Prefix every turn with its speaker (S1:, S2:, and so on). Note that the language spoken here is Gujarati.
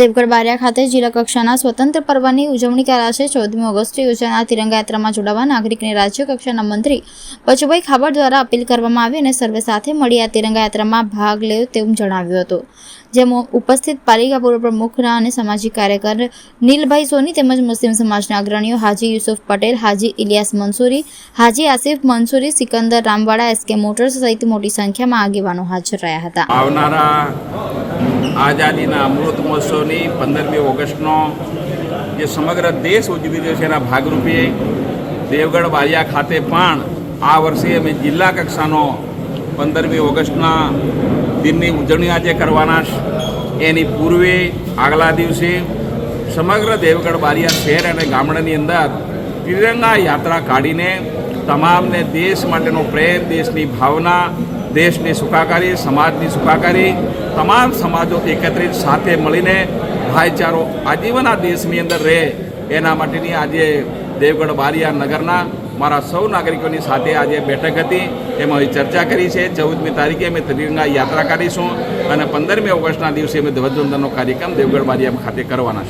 S1: દેવગઢ બારિયા ખાતે જિલ્લા કક્ષાના સ્વતંત્ર પર્વની ઉજવણી કરાશે. ચૌદમી ઓગસ્ટે યોજાનાર તિરંગા યાત્રામાં જોડાવા નાગરિકને રાજ્ય કક્ષાના મંત્રી બચુભાઈ ખાબડ દ્વારા અપીલ કરવામાં આવી અને સર્વે સાથે મળી આ તિરંગા ભાગ લે તેવું જણાવ્યું હતું. જેમાં ઉપસ્થિત પાલિકા પૂર્વ પ્રમુખના અને સામાજિક કાર્યકર નીલભાઈ સોની તેમજ મુસ્લિમ સમાજના અગ્રણીઓ હાજી યુસુફ પટેલ, હાજી ઇલિયાસ મંસૂરી, હાજી આસિફ મંસૂરી, સિકંદર રામવાડા એસકે મોટર્સ સહિત મોટી સંખ્યામાં આગેવાનો હાજર રહ્યા હતા.
S2: આવનારા આઝાદીના અમૃત મહોત્સવની પંદરમી ઓગસ્ટનો જે સમગ્ર દેશ ઉજવી રહ્યો છે એના ભાગરૂપે દેવગઢ બારિયા ખાતે પણ આ વર્ષે અમે જિલ્લા કક્ષાનો પંદરમી ઓગસ્ટના દિનની ઉજવણી આજે કરવાના એની પૂર્વે આગલા દિવસે સમગ્ર દેવગઢ બારિયા શહેર અને ગામડાની અંદર તિરંગા યાત્રા કાઢીને તમામને દેશ માટેનો પ્રેમ, દેશની ભાવના દેશની સુખાકારી, સમાજની સુખાકારી, તમામ સમાજો એકત્રિત સાથે મળીને ભાઈચારો આજીવન આ દેશની અંદર રહે. એના માટેની આજે દેવગઢ બારિયા નગરના મારા સૌ નાગરિકોની સાથે આજે બેઠક હતી. એમાં ચર્ચા કરી છે. ચૌદમી તારીખે અમે ત્રિરંગા યાત્રા કાઢીશું અને પંદરમી ઓગસ્ટના દિવસે અમે ધ્વજવંદનનો કાર્યક્રમ દેવગઢ બારિયા ખાતે કરવાના છે